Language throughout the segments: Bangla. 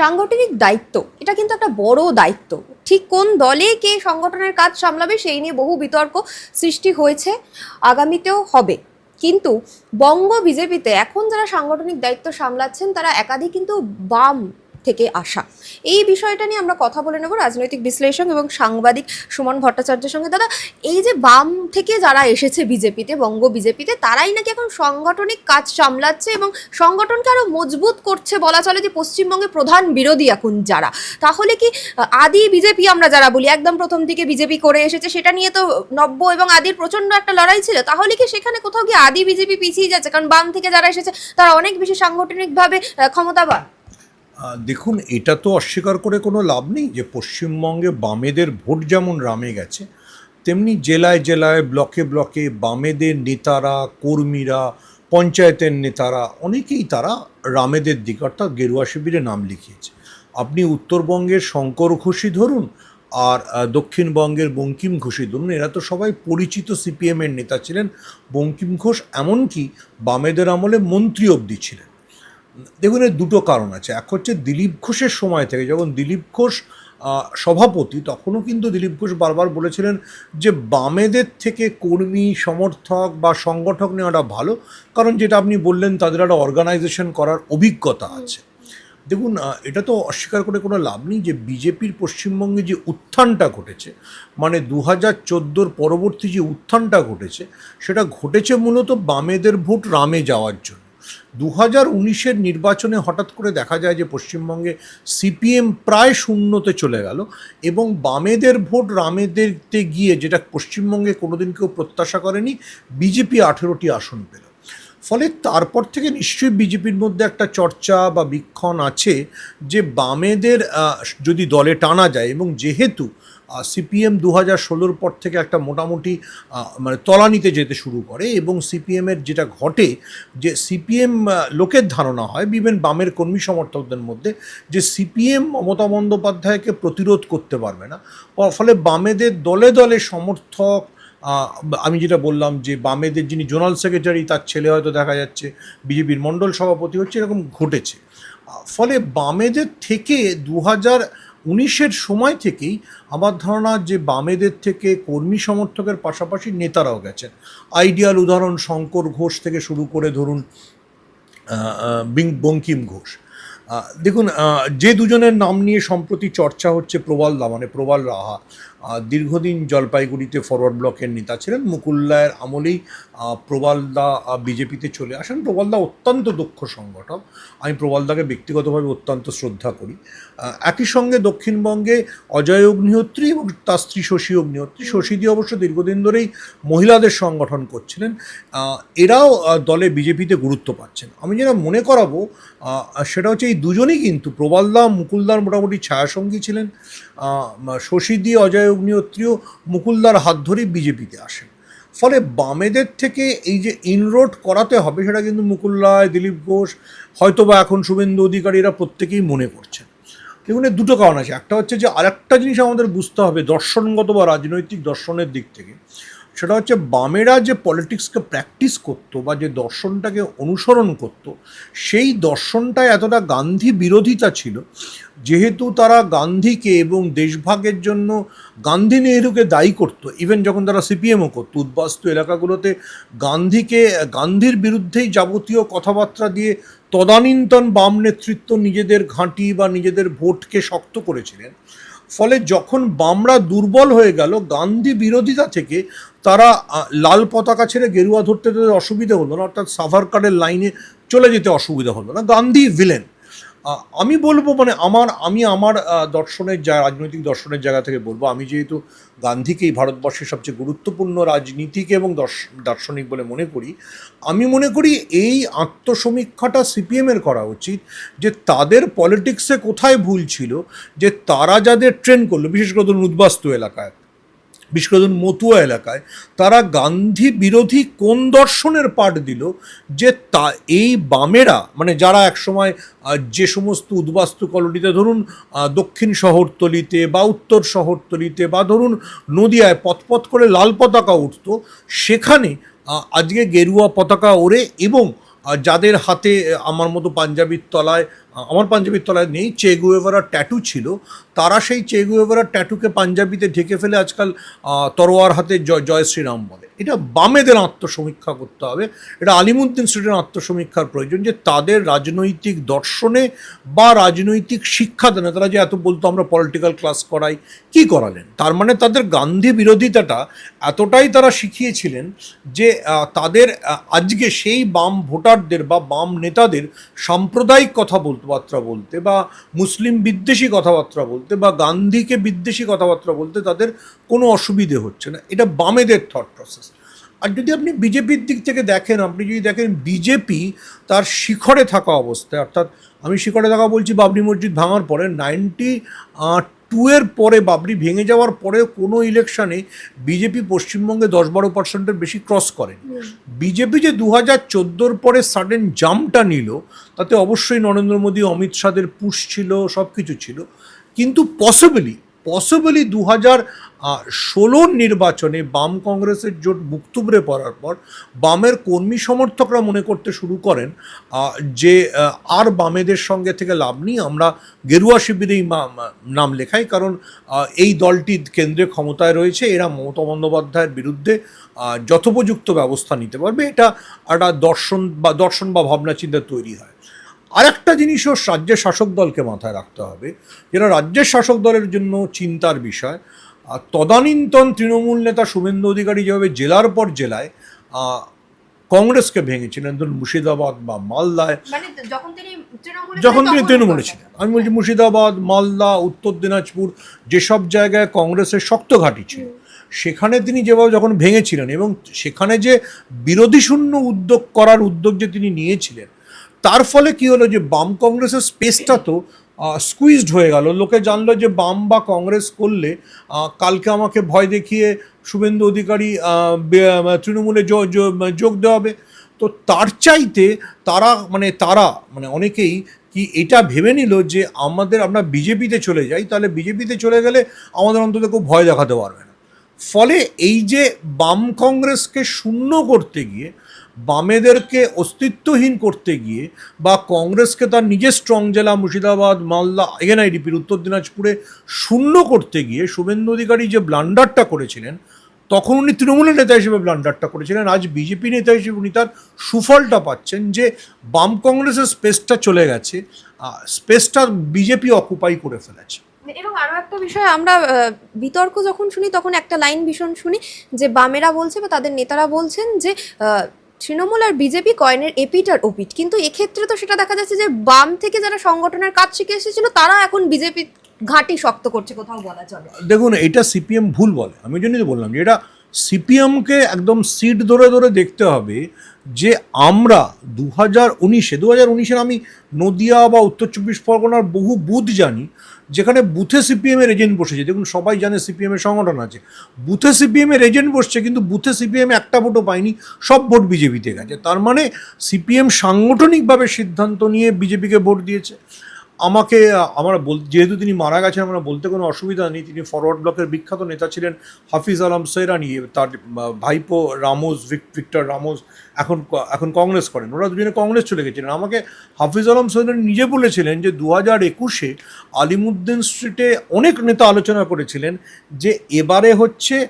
সাংগঠনিক দায়িত্ব, এটা কিন্তু একটা বড় দায়িত্ব। ঠিক কোন দলে কে সংগঠনের কাজ সামলাবে সেই নিয়ে বহু বিতর্ক সৃষ্টি হয়েছে, আগামীতেও হবে। কিন্তু বঙ্গ বিজেপিতে এখন যারা সাংগঠনিক দায়িত্ব সামলাচ্ছেন, তারা একাধিক কিন্তু বাম থেকে আসা। এই বিষয়টা নিয়ে আমরা কথা বলে নেব রাজনৈতিক বিশ্লেষক এবং সাংবাদিক সুমন ভট্টাচার্যের সঙ্গে। দাদা, এই যে বাম থেকে যারা এসেছে বিজেপিতে, বঙ্গ বিজেপিতে, তারাই নাকি এখন সাংগঠনিক কাজ সামলাচ্ছে এবং সংগঠনকে আরও মজবুত করছে বলা চলে যে পশ্চিমবঙ্গে প্রধান বিরোধী এখন যারা। তাহলে কি আদি বিজেপি আমরা যারা বলি, একদম প্রথম দিকে বিজেপি করে এসেছে, সেটা নিয়ে তো নব্য এবং আদির প্রচণ্ড একটা লড়াই ছিল, তাহলে কি সেখানে কোথাও গিয়ে আদি বিজেপি পিছিয়ে যাচ্ছে? কারণ বাম থেকে যারা এসেছে, তারা অনেক বেশি সাংগঠনিকভাবে ক্ষমতাবান। দেখুন, এটা তো অস্বীকার করে কোনো লাভ নেই যে পশ্চিমবঙ্গে বামেদের ভোট যেমন রামে গেছে, তেমনি জেলায় জেলায়, ব্লকে ব্লকে বামেদের নেতারা, কর্মীরা, পঞ্চায়েতের নেতারা, অনেকেই তারা রামেদের দিকে, অর্থাৎ গেরুয়া শিবিরে নাম লিখিয়েছে। আপনি উত্তরবঙ্গের শঙ্কর ঘোষী ধরুন, আর দক্ষিণবঙ্গের বঙ্কিম ঘোষী ধরুন, এরা তো সবাই পরিচিত সিপিএমের নেতা ছিলেন। বঙ্কিম ঘোষ এমনকি বামেদের আমলে মন্ত্রী অবধি ছিলেন। দেখুন, এর দুটো কারণ আছে। এক হচ্ছে দিলীপ ঘোষের সময় থেকে যখন দিলীপ ঘোষ সভাপতি, তখনও কিন্তু দিলীপ ঘোষ বারবার বলেছিলেন যে বামেদের থেকে কর্মী, সমর্থক বা সংগঠক নেওয়াটা ভালো, কারণ যেটা আপনি বললেন, তাদের একটা অর্গানাইজেশন করার অভিজ্ঞতা আছে। দেখুন এটা তো অস্বীকার করে কোনো লাভ নেই যে বিজেপির পশ্চিমবঙ্গে যে উত্থানটা ঘটেছে মানে দু হাজার চোদ্দোর পরবর্তী যে উত্থানটা ঘটেছে, সেটা ঘটেছে মূলত বামেদের ভোট রামে যাওয়ার জন্য। দু হাজার উনিশের নির্বাচনে হঠাৎ করে দেখা যায় যে পশ্চিমবঙ্গে সিপিএম প্রায় শূন্যতে চলে গেল এবং বামেদের ভোট রামেদেরতে গিয়ে যেটা পশ্চিমবঙ্গে কোনোদিন কেউ প্রত্যাশা করেনি, বিজেপি আঠেরোটি আসন পেল। ফলে তারপর থেকে নিশ্চয়ই বিজেপির মধ্যে একটা চর্চা বা বীক্ষণ আছে যে বামেদের যদি দলে টানা যায় এবং যেহেতু সিপিএম দু হাজার ষোলোর পর থেকে একটা মোটামুটি মানে তলানিতে যেতে শুরু করে এবং সিপিএমের যেটা ঘটে যে সিপিএম লোকের ধারণা হয় বিবেন বামের কর্মী সমর্থকদের মধ্যে, যে সিপিএম মমতা বন্দ্যোপাধ্যায়কে প্রতিরোধ করতে পারবে না। ফলে বামেদের দলে দলে সমর্থক আমি যেটা বললাম যে বামেদের যিনি জোনাল সেক্রেটারি, তার ছেলে হয়তো দেখা যাচ্ছে, বিজেপির মণ্ডল সভাপতি হচ্ছে, এরকম ঘটেছে। ফলে বামেদের থেকে দু হাজার উনিশের সময় থেকেই আমার ধারণা যে বামেদের থেকে কর্মী সমর্থকের পাশাপাশি নেতারাও গেছেন। আইডিয়াল উদাহরণ শঙ্কর ঘোষ থেকে শুরু করে ধরুন বঙ্কিম ঘোষ। দেখুন যে দুজনের নাম নিয়ে সম্প্রতি চর্চা হচ্ছে প্রবাল দা মানে প্রবাল রাহা। দীর্ঘদিন জলপাইগুড়িতে ফরওয়ার্ড ব্লকের নেতা ছিলেন। মুকুল্লায়ের আমলেই প্রবালদা বিজেপিতে চলে আসেন। প্রবালদা অত্যন্ত দক্ষ সংগঠক। আমি প্রবালদাকে ব্যক্তিগতভাবে অত্যন্ত শ্রদ্ধা করি। একই সঙ্গে দক্ষিণবঙ্গে অজয় অগ্নিহোত্রী এবং তার স্ত্রী শশী অগ্নিহোত্রী। শশীদি অবশ্য দীর্ঘদিন ধরেই মহিলাদের সংগঠন করছিলেন। এরাও দলে বিজেপিতে গুরুত্ব পাচ্ছেন। আমি যেটা মনে করাবো সেটা হচ্ছে এই দুজনেই কিন্তু প্রবালদা, মুকুলদার মোটামুটি ছায়াসঙ্গী ছিলেন। শশীদি অজয় অগ্নিহোত্রীও মুকুলদার হাত ধরেই বিজেপিতে আসেন। ফলে বামেদের থেকে এই যে ইনরোড করাতে হবে, সেটা কিন্তু মুকুল রায়, দিলীপ ঘোষ, হয়তোবা এখন শুভেন্দু অধিকারীরা প্রত্যেকেই মনে করছেন। দেখুন দুটো কারণ আছে। একটা হচ্ছে যে আরেকটা জিনিস আমাদের বুঝতে হবে দর্শনগত বা রাজনৈতিক দর্শনের দিক থেকে। সেটা হচ্ছে বামেরা যে পলিটিক্সকে প্র্যাকটিস করতো বা যে দর্শনটাকে অনুসরণ করত, সেই দর্শনটায় এতটা গান্ধী বিরোধিতা ছিল, যেহেতু তারা গান্ধীকে এবং দেশভাগের জন্য গান্ধী নেহরুকে দায়ী করতো। ইভেন যখন তারা সিপিএমও করতো, উদ্বাস্তু এলাকাগুলোতে গান্ধীকে, গান্ধীর বিরুদ্ধেই যাবতীয় কথাবার্তা দিয়ে তদানীন্তন বাম নেতৃত্ব নিজেদের ঘাঁটি বা নিজেদের ভোটকে শক্ত করেছিলেন ফলে যখন বামরা দুর্বল হয়ে গেল, গান্ধী বিরোধিতা থেকে তারা লাল পতাকা ছেড়ে গেরুয়া ধরতে তাদের অসুবিধে হলো না, অর্থাৎ সাভারকারের লাইনে চলে যেতে অসুবিধা হলো না। গান্ধী ভিলেন আমি বলব মানে আমার, আমি আমার দর্শনের যা রাজনৈতিক দর্শনের জায়গা থেকে বলব, আমি যেহেতু গান্ধীকেই ভারতবর্ষের সবচেয়ে গুরুত্বপূর্ণ রাজনীতিক এবং দর্শ- দার্শনিক বলে মনে করি, আমি মনে করি এই আত্মসমীক্ষাটা সিপিএমের করা উচিত, যে তাদের পলিটিক্সে কোথায় ভুল ছিল, যে তারা যাদের ট্রেন করল, বিশেষ করে ধরুন উদ্বাস্তু এলাকায় বিশেষ করে মতুয়া এলাকায়, তারা গান্ধী বিরোধী কোন দর্শনের পাঠ দিল যে তা, এই বামেরা মানে যারা একসময় যে সমস্ত উদ্বাস্তু কলোনিতে ধরুন দক্ষিণ শহরতলিতে বা উত্তর শহরতলিতে বা ধরুন নদিয়ায় পথপথ করে লাল পতাকা উঠত, সেখানে আজকে গেরুয়া পতাকা ওড়ে এবং যাদের হাতে আমার মতো পাঞ্জাবির তলায় আমার পাঞ্জাবির তলায় নেই চেগুয়েভারার ট্যাটু ছিল। তারা সেই চেগুয়েভারার ট্যাটুকে পাঞ্জাবিতে ঢেকে ফেলে আজকাল তরোয়ার হাতে জয় জয় শ্রীরাম বলে। এটা বামেদের আত্মসমীক্ষা করতে হবে। এটা আলিমুদ্দিন স্ট্রিটের আত্মসমীক্ষার প্রয়োজন যে তাদের রাজনৈতিক দর্শনে বা রাজনৈতিক শিক্ষাদানে তারা যে এত বলতো আমরা পলিটিক্যাল ক্লাস করাই, কি করালেন? তার মানে তাদের গান্ধী বিরোধিতাটা এতটাই তারা শিখিয়েছিলেন যে তাদের আজকে সেই বাম ভোটারদের বা বাম নেতাদের সাম্প্রদায়িক কথা বলতে বার্তা বলতে বা মুসলিম বিদ্বেষী কথাবার্তা বলতে বা গান্ধীকে বিদ্বেষী কথাবার্তা বলতে তাদের কোনো অসুবিধে হচ্ছে না। এটা বামেদের থট প্রসেস আর যদি আপনি বিজেপির দিক থেকে দেখেন, আপনি যদি দেখেন বিজেপি তার শিখরে থাকা অবস্থায়, অর্থাৎ আমি শিখরে থাকা বলছি বাবরি মসজিদ ভাঙার পরে নাইনটি টু এর পরে বাবরি ভেঙে যাওয়ার পরে কোনো ইলেকশনে বিজেপি পশ্চিমবঙ্গে দশ বারো পার্সেন্টের বেশি ক্রস করেন। বিজেপি যে দু হাজার চোদ্দোর পরে সাডেন জাম্পটা নিল তাতে অবশ্যই নরেন্দ্র মোদী অমিত শাহের পুশ ছিল সব কিছু ছিল। কিন্তু পসিবলি পসিবলি দু হাজার ষোলোর নির্বাচনে বাম কংগ্রেসের জোট মুক্তুবরে পড়ার পর বামের কর্মী সমর্থকরা মনে করতে শুরু করেন যে আর বামেদের সঙ্গে থেকে লাভ নেই, আমরা গেরুয়া শিবিরেই নাম লেখাই, কারণ এই দলটি কেন্দ্রে ক্ষমতায় রয়েছে, এরা মমতা বন্দ্যোপাধ্যায়ের বিরুদ্ধে যথোপযুক্ত ব্যবস্থা নিতে পারবে, এটা একটা দর্শন বা দর্শন বা ভাবনা চিন্তা তৈরি হয়। আরেকটা জিনিসও রাজ্যের শাসক দলকে মাথায় রাখতে হবে যেটা রাজ্যের শাসক দলের জন্য চিন্তার বিষয়। আর তদানীন্তন তৃণমূল নেতা শুভেন্দু অধিকারী যেভাবে জেলার পর জেলায় কংগ্রেসকে ভেঙেছিলেন ধরুন মুর্শিদাবাদ বা মালদায়। মানে যখন তিনি তৃণমূলে যখন তিনি তৃণমূলে ছিলেন। আমি বলছি মুর্শিদাবাদ মালদা উত্তর দিনাজপুর যেসব জায়গায় কংগ্রেসের শক্ত ঘাঁটি ছিল সেখানে তিনি যেভাবে যখন ভেঙেছিলেন এবং সেখানে যে বিরোধী শূন্য উদ্যোগ করার উদ্যোগ যে তিনি নিয়েছিলেন তার ফলে কি হলো যে বাম কংগ্রেসের স্পেসটা তো স্কুইজড হয়ে গেল। লোকে জানলো যে বাম বা কংগ্রেস করলে কালকে আমাকে ভয় দেখিয়ে শুভেন্দু অধিকারী তৃণমূলে যোগ দেওয়া হবে তো তার চাইতে তারা মানে তারা মানে অনেকেই কি এটা ভেবে নিল যে আমাদের আমরা বিজেপিতে চলে যাই, তাহলে বিজেপিতে চলে গেলে আমাদের অন্তত কেউ ভয় দেখাতে পারবে না। ফলে এই যে বাম কংগ্রেসকে শূন্য করতে গিয়ে বামেদেরকে অস্তিত্বহীন করতে গিয়ে বা কংগ্রেসকে তার নিজের স্ট্রং জেলা মুর্শিদাবাদ, মালদা এনআইডিপির উত্তর দিনাজপুরে শূন্য করতে গিয়ে শুভেন্দু অধিকারী যে ব্লান্ডারটা করেছিলেন, তখন উনি তৃণমূলের নেতা হিসেবে ব্লান্ডারটা করেছিলেন। আজ বিজেপি নেতা হিসেবে উনি তার সুফলটা পাচ্ছেন যে বাম কংগ্রেসের স্পেসটা চলে গেছে স্পেসটা বিজেপি অকুপাই করে ফেলেছে। এবং আরও একটা বিষয়, আমরা বিতর্ক যখন শুনি, তখন একটা লাইন ভীষণ শুনি যে বামেরা বলছে বা তাদের নেতারা বলছেন যে তৃণমূল আর বিজেপি কয়েনের এপিট আর ওপিট কিন্তু এক্ষেত্রে তো সেটা দেখা যাচ্ছে যে বাম থেকে যারা সংগঠনের কাজ শিখে এসেছিল, তারা এখন বিজেপি ঘাঁটি শক্ত করছে কোথাও বলা চলে। দেখুন, এটা সিপিএম ভুল বলে। আমি জন্যই বললাম যে এটা সিপিএমকে একদম সিট ধরে ধরে দেখতে হবে যে আমরা দু হাজার উনিশে দু হাজার উনিশের আমি নদিয়া বা উত্তর চব্বিশ পরগনার বহু বুথ জানি যেখানে বুথে সিপিএমের এজেন্ট বসেছে, দেখুন সবাই জানে সিপিএমের সংগঠন আছে, বুথে সিপিএমের এজেন্ট বসছে, কিন্তু বুথে সিপিএম একটা ভোটও পায়নি, সব ভোট বিজেপিতে গেছে। তার মানে সিপিএম সাংগঠনিকভাবে সিদ্ধান্ত নিয়ে বিজেপিকে ভোট দিয়েছে। আমাকে, আমরা বল, যেহেতু তিনি মারা গেছেন, আমরা বলতে কোনো অসুবিধা নেই। তিনি ফরওয়ার্ড ব্লকের বিখ্যাত নেতা ছিলেন হাফিজ আলম সৈরানি তার ভাইপো রামোস ভিক- ভিক্টর রামোস এখন এখন কংগ্রেস করেন। ওরা দুজনে কংগ্রেস চলে গেছিলেন। আমাকে হাফিজ আলম সৈরানি নিজে বলেছিলেন যে দু হাজার একুশে আলিমুদ্দিন স্ট্রিটে অনেক নেতা আলোচনা করেছিলেন যে, এবারে হচ্ছে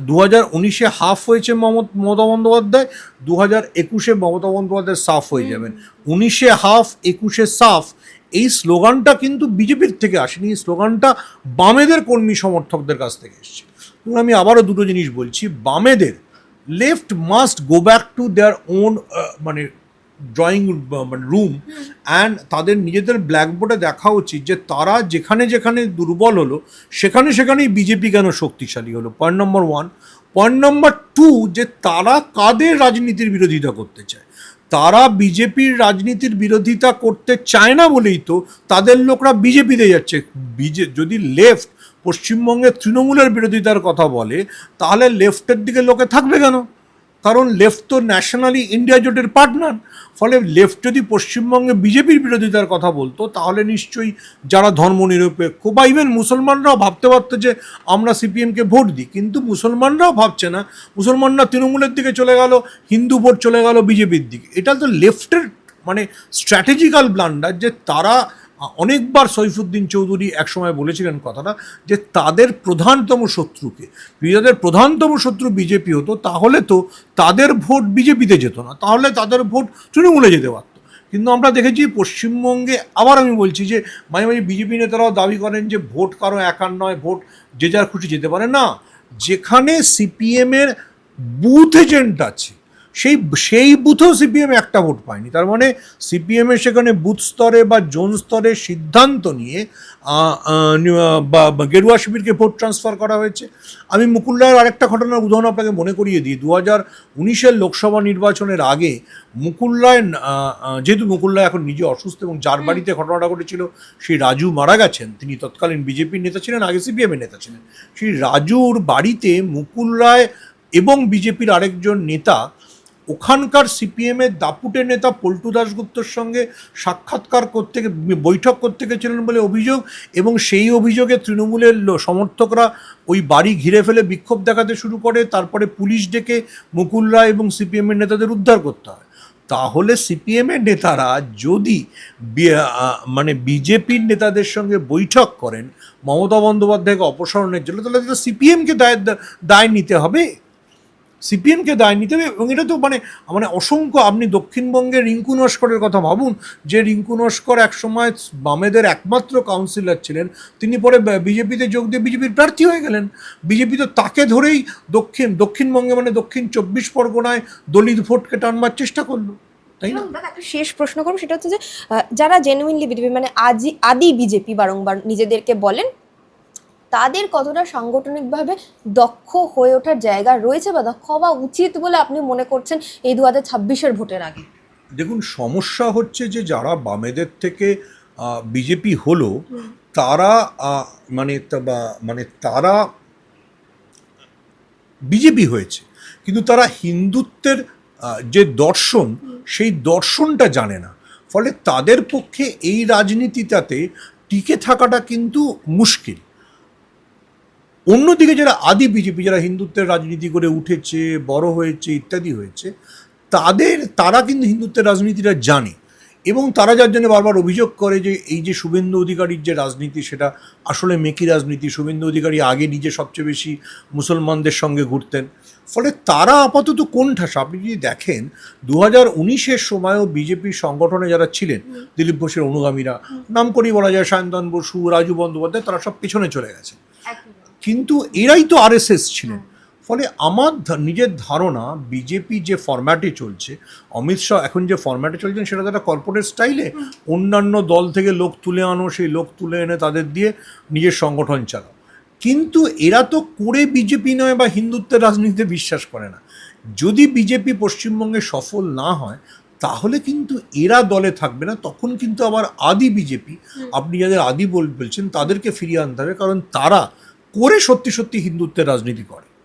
দু হাজার উনিশে হাফ হয়েছে মমত- বন্দ্যোপাধ্যায় দু হাজার একুশে মমতা বন্দ্যোপাধ্যায় সাফ হয়ে যাবেন। উনিশে হাফ একুশে সাফ এই স্লোগানটা কিন্তু বিজেপির থেকে আসেনি এই স্লোগানটা বামেদের কর্মী সমর্থকদের কাছ থেকে এসেছে। আমি আবারও দুটো জিনিস বলছি বামেদের left must go back to their own মানে ড্রয়িং মানে রুম অ্যান্ড তাদের নিজেদের ব্ল্যাকবোর্ডে দেখা উচিত যে তারা যেখানে যেখানে দুর্বল হলো, সেখানে সেখানেই বিজেপি কেন শক্তিশালী হলো? Point number one point number two যে তারা কাদের রাজনীতির বিরোধিতা করতে চায়? তারা বিজেপির রাজনীতির বিরোধিতা করতে চায় না বলেই তো তাদের লোকরা বিজেপিতে যাচ্ছে। বিজে যদি লেফট পশ্চিমবঙ্গের তৃণমূলের বিরোধিতার কথা বলে, তাহলে লেফটের দিকে লোকে থাকবে কেন? কারণ লেফট তো ন্যাশনালি ইন্ডিয়া জোটের পার্টনার ফলে লেফট যদি পশ্চিমবঙ্গে বিজেপির বিরোধিতার কথা বলতো, তাহলে নিশ্চয়ই যারা ধর্মনিরপেক্ষ, বা ইভেন মুসলমানরাও ভাবতে পারতো যে আমরা সিপিএমকে ভোট দিই, কিন্তু মুসলমানরাও ভাবছে না। মুসলমানরা তৃণমূলের দিকে চলে গেল, হিন্দু ভোট চলে গেল, বিজেপির দিকে। এটা তো লেফটের মানে স্ট্র্যাটেজিক্যাল ব্লান্ডার যে তারা অনেকবার সৈফুদ্দিন চৌধুরী একসময় বলেছিলেন কথাটা যে তাদের প্রধানতম শত্রুকে বিজেপির প্রধানতম শত্রু বিজেপি হতো, তাহলে তো তাদের ভোট বিজেপিতে যেত না, তাহলে তাদের ভোট তৃণমূলে যেতে পারত। কিন্তু আমরা দেখেছি পশ্চিমবঙ্গে আবার আমি বলছি যে মাঝে মাঝে বিজেপি নেতারাও দাবি করেন যে ভোট কারও একার নয়, ভোট যে যার খুশি যেতে পারে। না, যেখানে সিপিএমের বুথ এজেন্ট আছে সেই সেই বুথেও সিপিএম একটা ভোট পায়নি। তার মানে সিপিএমের সেখানে বুথ স্তরে বা জোন স্তরে সিদ্ধান্ত নিয়ে বা গেরুয়া শিবিরকে ভোট ট্রান্সফার করা হয়েছে। আমি মুকুল রায়ের আরেকটা ঘটনার উদাহরণ আপনাকে মনে করিয়ে দিই। দু হাজার উনিশের লোকসভা নির্বাচনের আগে মুকুল রায় যেহেতু মুকুল রায় এখন নিজে অসুস্থ এবং যার বাড়িতে ঘটনাটা ঘটেছিল সেই রাজু মারা গেছেন। তিনি তৎকালীন বিজেপির নেতা ছিলেন আগে সিপিএমের নেতা ছিলেন। সেই রাজুর বাড়িতে মুকুল রায় এবং বিজেপির আরেকজন নেতা ওখানকার সিপিএমের দাপুটে নেতা পল্টু দাশগুপ্তর সঙ্গে সাক্ষাৎকার করতে বৈঠক করতে গেছিলেন বলে অভিযোগ এবং সেই অভিযোগে তৃণমূলের সমর্থকরা ওই বাড়ি ঘিরে ফেলে বিক্ষোভ দেখাতে শুরু করে, তারপরে পুলিশ ডেকে মুকুল রায় এবং সিপিএমের নেতাদের উদ্ধার করতে হয়। তাহলে সিপিএমের নেতারা যদি মানে বিজেপির নেতাদের সঙ্গে বৈঠক করেন, মমতা বন্দ্যোপাধ্যায়কে অপসারণের জন্য, তাহলে সিপিএমকে দায় দায় নিতে হবে। সিপিএমকে দায় নিতে হবে এবং এটা তো মানে মানে অসংখ্য, আপনি দক্ষিণবঙ্গের রিঙ্কু নস্করের কথা ভাবুন, যে রিঙ্কু নস্কর একসময় বামেদের একমাত্র কাউন্সিলর ছিলেন, তিনি পরে বিজেপিতে যোগ দিয়ে বিজেপির প্রার্থী হয়ে গেলেন। বিজেপি তো তাকে ধরেই দক্ষিণ, দক্ষিণবঙ্গে মানে দক্ষিণ চব্বিশ পরগনায় দলিত ভোটকে টানবার চেষ্টা করল, তাই না? শেষ প্রশ্ন করব, সেটা হচ্ছে যে যারা জেনুইনলি বিজেপি মানে আজি আদি বিজেপি বারংবার নিজেদেরকে বলেন তাদের কতটা সাংগঠনিকভাবে দক্ষ হয়ে ওঠার জায়গা রয়েছে বা দক্ষ হওয়া উচিত বলে আপনি মনে করছেন এই দু হাজার ছাব্বিশের ভোটের আগে? দেখুন সমস্যা হচ্ছে যে যারা বামেদের থেকে বিজেপি হলো তারা মানে বা- মানে তারা বিজেপি হয়েছে। কিন্তু তারা হিন্দুত্বের যে দর্শন সেই দর্শনটা জানে না। ফলে তাদের পক্ষে এই রাজনীতিটাতে টিকে থাকাটা কিন্তু মুশকিল। অন্যদিকে যারা আদি বিজেপি যারা হিন্দুত্বের রাজনীতি করে উঠেছে বড় হয়েছে ইত্যাদি হয়েছে তাদের তারা কিন্তু হিন্দুত্বের রাজনীতিটা জানে। এবং তারা যার জন্য বারবার অভিযোগ করে যে এই যে শুভেন্দু অধিকারীর যে রাজনীতি সেটা আসলে মেকি রাজনীতি শুভেন্দু অধিকারী আগে নিজে সবচেয়ে বেশি মুসলমানদের সঙ্গে ঘুরতেন। ফলে তারা আপাতত কোণঠাসা আপনি যদি দেখেন দু হাজার উনিশের সময়ও বিজেপির সংগঠনে যারা ছিলেন দিলীপ ঘোষের অনুগামীরা নাম করেই বলা যায় সায়ন্তন বসু রাজু বন্দ্যোপাধ্যায় তারা সব পেছনে চলে গেছে। কিন্তু এরাই তো আরএসএস ছিলেন। ফলে আমার নিজের ধারণা বিজেপি যে ফরম্যাটে চলছে অমিত শাহ এখন যে ফরম্যাটে চলছেন সেটা তো একটা কর্পোরেট স্টাইলে অন্যান্য দল থেকে লোক তুলে আনো সেই লোক তুলে এনে তাদের দিয়ে নিজের সংগঠন চালাও। কিন্তু এরা তো করে বিজেপি নয় বা হিন্দুত্বের রাজনীতিতে বিশ্বাস করে না। যদি বিজেপি পশ্চিমবঙ্গে সফল না হয় তাহলে কিন্তু এরা দলে থাকবে না তখন কিন্তু আবার আদি বিজেপি আপনি যাদের আদি বল বলছেন তাদেরকে ফিরিয়ে আনতে হবে কারণ তারা করে সত্যি সত্যি হিন্দুত্বের রাজনীতি করে।